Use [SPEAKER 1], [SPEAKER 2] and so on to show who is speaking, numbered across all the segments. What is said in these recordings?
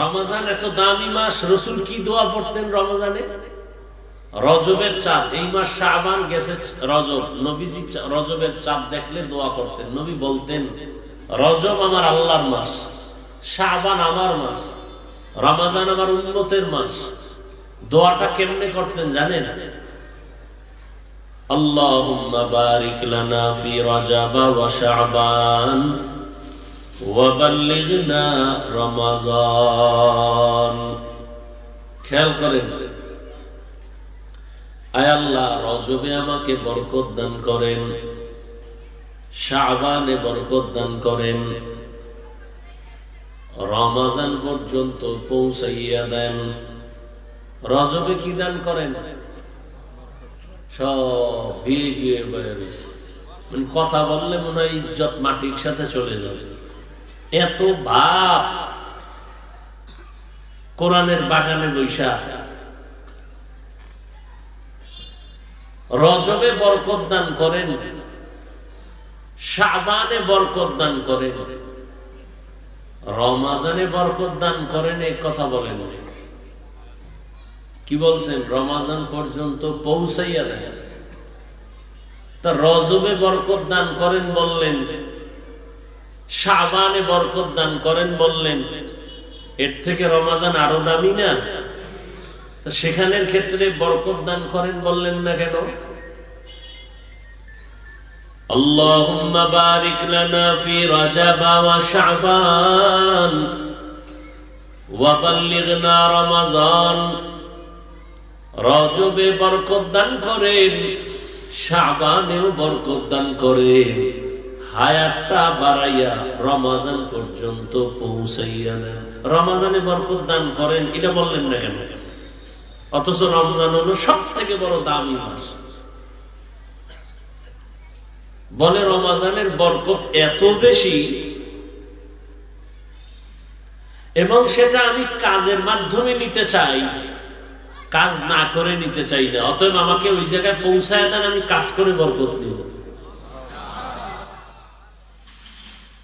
[SPEAKER 1] রমজান এত দামি মাস, রসুল কি দোয়া পড়তেন রমজানে? রজবের চাঁদ, এই মাস শাহবান গেছে রজব, নবীজি রজবের চাঁদ দেখলে দোয়া করতেন। নবী বলতেন, রজব আমার আল্লাহর মাস শাহবান আমার মাস, রমাজান আমার উন্নতের মাস। দোয়াটা কেমনে করতেন জানেন? আল্লাহ বারিক লানা ফি রজব ওয়া শাবান। রমাজান। খেয়াল করেন, আয় আল্লাহ, রজবে আমাকে বরকত দান করেন, শাবানে বরকত দান করেন, রমাজান পর্যন্ত পৌঁছাইয়া দেন। রজবে কি দান করেন? সব বিয়ে বিয়ে বয়ে রয়েছে মানে কথা বললে মনে হয় ইজ্জত মাটির সাথে চলে যাবে। এত ভাব। কোরআনের বাগানে বৈশা। রজবে বরকত দান করেন। শাবানে বরকত দান করেন। রমাজানে বরকত দান করেন, এই কথা বলেন। কি বলছেন? রমাজান পর্যন্ত পৌঁছাইয়া দেন। তা রজবে বরকত দান করেন বললেন। শাবানে বরকত দান করেন বললেন এর থেকে রমাজান আরো দামি না তা সেখানের ক্ষেত্রে বরকত দান করেন বললেন না কেন اللهم بارك لنا في رجب وشعبان وبلغنا رمضان রজবে বরকত দান করেন শাবানেও বরকত দান করেন হায়াতটা বাড়াইয়া রমাজান পর্যন্ত পৌঁছাইয়া দেন রমাজানে বরকত দান করেন, এটা বললেন না কেন? অথচ রমজান হলো সব থেকে বড় দামি মাস। বলে রমাজানের বরকত এত বেশি, এবং সেটা আমি কাজের মাধ্যমে নিতে চাই, কাজ না করে নিতে চাই না। অতএব আমাকে ওই জায়গায় পৌঁছায় দেন, আমি কাজ করে বরকত দিব।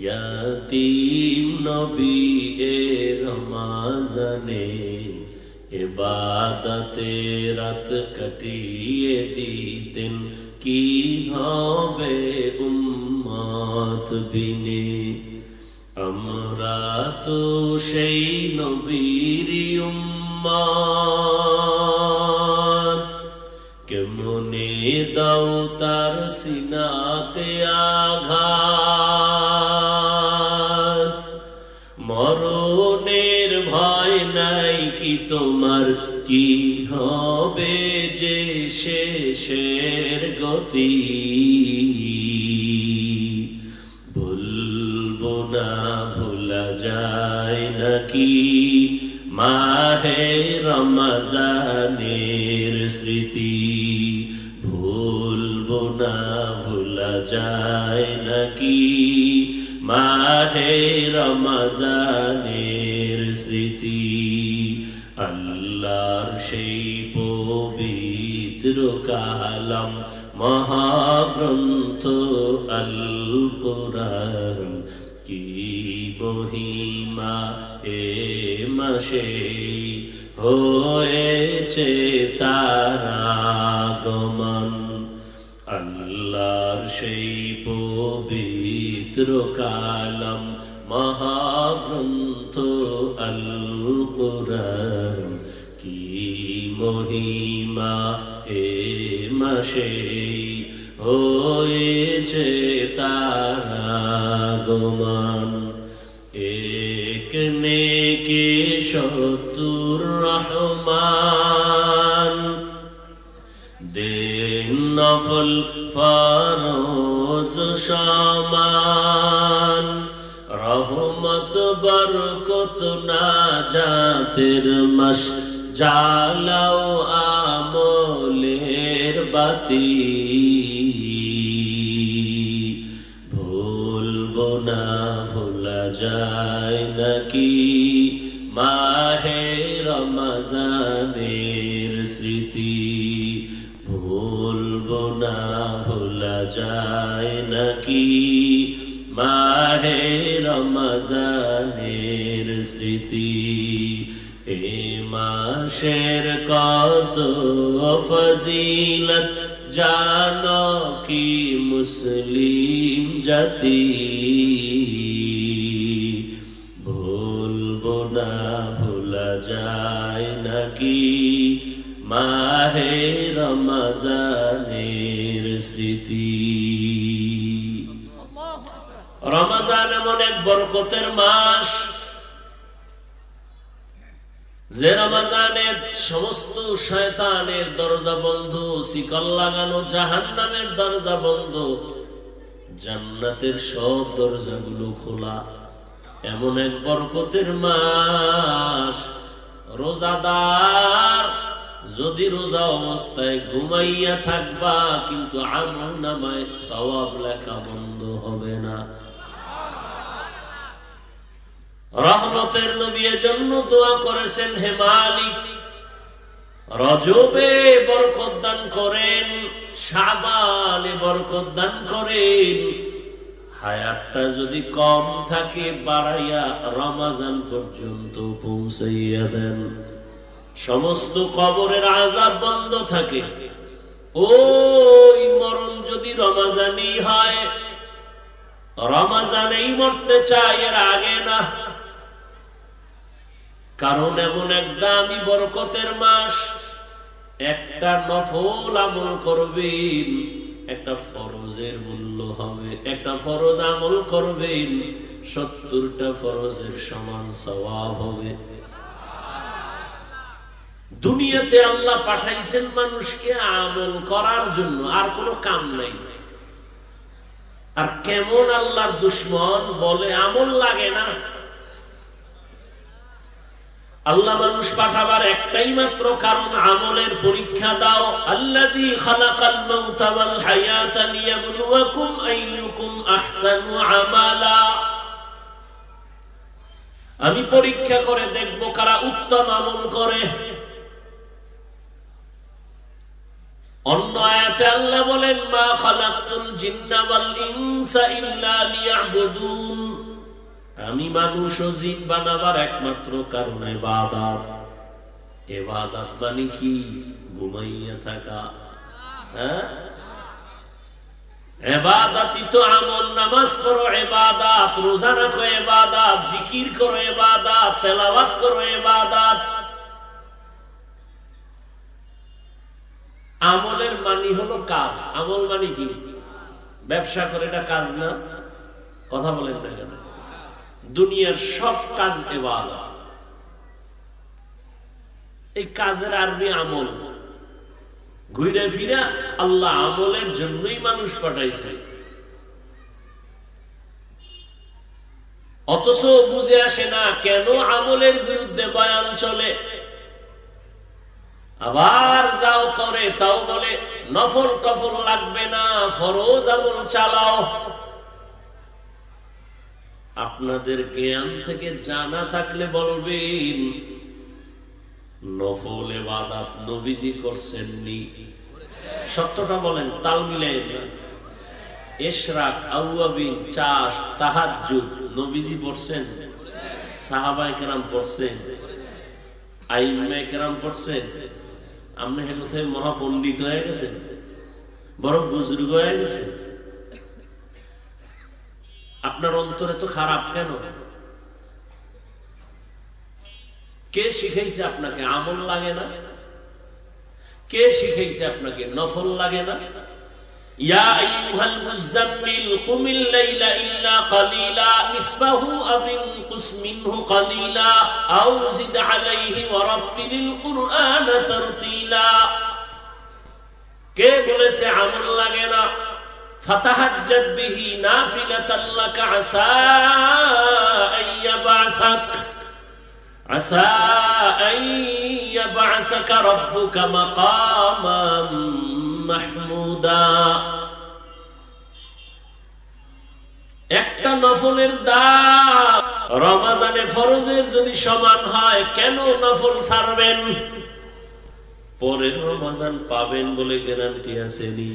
[SPEAKER 1] ইয়াতিম নবী এ রমাজানে এবাদাতে রাত কাটিয়ে দিতেন কি হবে উম্মত বিনে? আমরা তো সেই নবীর উম্মত। কেমনে দাও তার সিনাতে আঘাত হবে যে শেষের গতি। ভুলবো না, ভোলা যায় নাকি? মাহে রমজানের স্মৃতি। ভুলবো না, ভোলা যায় নাকি? মাহে রমজানের স্মৃতি। আল্লাহর সেই পবিত্র কালাম মহাগ্রন্থ আল কি মহিমা এ মাসে হয়েছে তারাগমন আল্লাহর সেই পবিত্র কালম মহাগ্রন্থ আল মাসে হয়েছে তারাগমন এক নেকে সতুর রহমান। দেন নফল ফরজ সমান। রহমত বরকত না জাতের মাস, জালাও আমল রাতি ভুলবো না, ভোলা যায় নাকি? মাহে রমজানের স্মৃতি। ভুলবো না, ভোলা যায় নাকি? মাহে মাসের কত ফজিলত জানো কি মুসলিম জাতি? ভুলবো না ভোলা যায় নাকি? মাহে রমজানের স্মৃতি। রমজান এমন এক বরকতের মাস। যে রমাজানের সমস্ত শয়তানের দরজা বন্ধ, শিকল লাগানো জাহান নামের দরজা বন্ধ, জান্নাতের সব দরজাগুলো খোলা। এমন এক বরকতের মাস। রোজাদার, যদি রোজা অবস্থায় ঘুমাইয়া থাকবা, কিন্তু আমল নামায় সওয়াব লেখা বন্ধ হবে না। রহমতের নবী জন্য দোয়া করেছেন, হে মালিক, রজবে বরকত দান করেন সাবানে বরকত দান করেন। হায়াতটা যদি কম থাকে, বাড়াইয়া রমাজান পর্যন্ত পৌঁছাইয়া দেন। সমস্ত কবরের আজাব বন্ধ থাকে। ওই মরণ যদি রমাজানই হয়, রমাজানেই মরতে চাই এর আগে না। কারণ এমন এক দামি বরকতের মাস। একটা নফল আমল করবেন, একটা ফরজের মূল্য হবে। একটা ফরজ আমল করবেন, সত্তরটা ফরজের সমান সওয়াব হবে। দুনিয়াতে আল্লাহ পাঠাইছেন মানুষকে আমল করার জন্য, আর কোনো কাম নাই। আর কেমন আল্লাহর দুশ্মন বলে আমল লাগে না। আল্লাহ মানুষ পাঠাবার একটাই মাত্র কারণ, আমলের পরীক্ষা দাও। খালাকাল আমালা। আমি পরীক্ষা করে দেখব কারা উত্তম আমল করে। অন্য আয়াতে আল্লাহ বলেন, মা খালাকতুল জিন্না ওয়াল ইনসা ইল্লা লিয়াবুদুন। আমি মানুষ ও জিন বানাবার একমাত্র কারণ এবাদাত। এবাদাত মানে কি? ঘুমাইয়া থাকা। হ্যাঁ? আমলের মানি হলো কাজ। আমল মানি কি? ব্যবসা করে এটা কাজ না? কথা বলেন না কেন? দুনিয়ার সব কাজ এবাদত। এই কাজের আরবি আমল। ঘুরে ফিরে আল্লাহ আমলের জন্যই মানুষ পাঠাইছে। অথচ বুঝে আসে না কেন আমলের বিরুদ্ধে বয়ান চলে। আবার যাও করে তাও বলে, নফল টফল লাগবে না, ফরজ আমল চালাও। আপনাদের জ্ঞান থেকে জানা থাকলে বলবেন, নফল এবাদাত নবীজি করছেননি। সত্যটা বলেন, তাল মিলাই না এশরাক সাহাবায়ে কেরাম কোথায় হয়ে গেছেন, বড় বুজুর্গ হয়ে গেছেন। আপনার অন্তরে তো খারাপ কেন কে শিখাইছে আপনাকে আমল লাগে না কে শিখাইছে আপনাকে নফল লাগে না يا أيها المزمل قم الليل إلا قليلا نصفه أو انقص منه قليلا أو زد عليه ورتل القرآن ترتيلا কে বলেছে আমল লাগে না فتهجد به نافلة لك عسى أن يبعثك عسى أن يبعثك ربك مقاما মাহমুদা একটা নফলের দাম রমাজানে ফরজের যদি সমান হয় কেন নফল ছাড়বেন পরের রমাজান পাবেন বলে গ্যারান্টি আসেনি